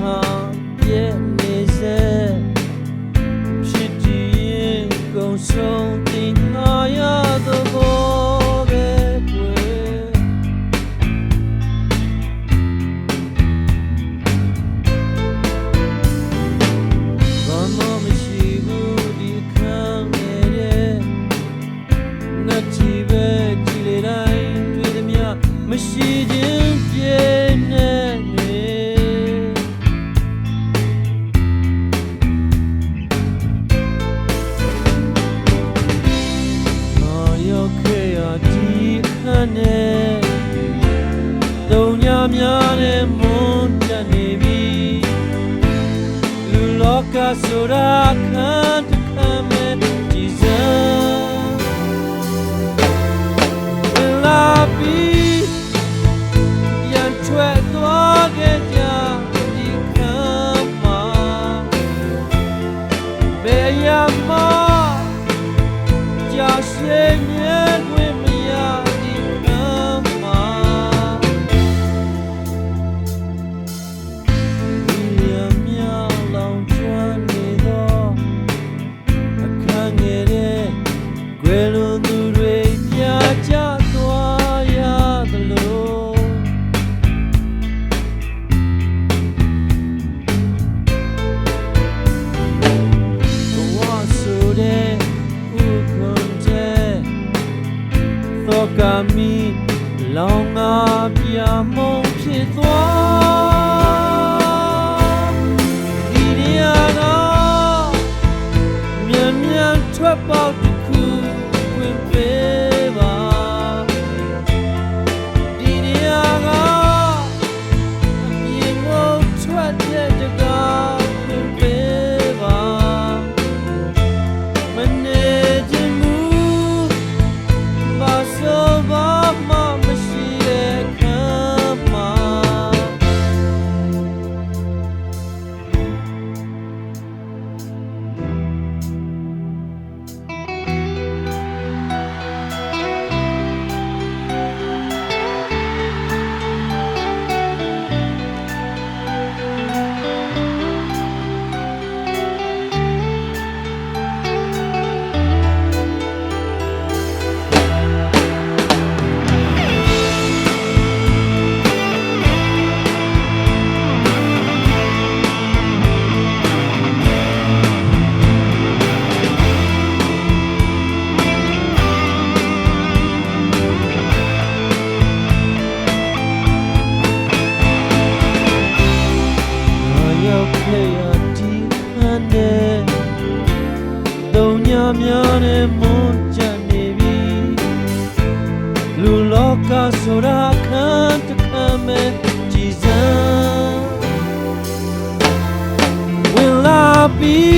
ဟာပြည့်နေစေဖြစ်တည်ကုန်ဆုံး များနဲ့မွန်းတက်နေပြီလူလောကဆိုတာခံတ caminho. ညများနဲ့မွန်ကြနေပြီလူလောကဆိုတာခံတခံမဲ့ကြည်စမ်း will I be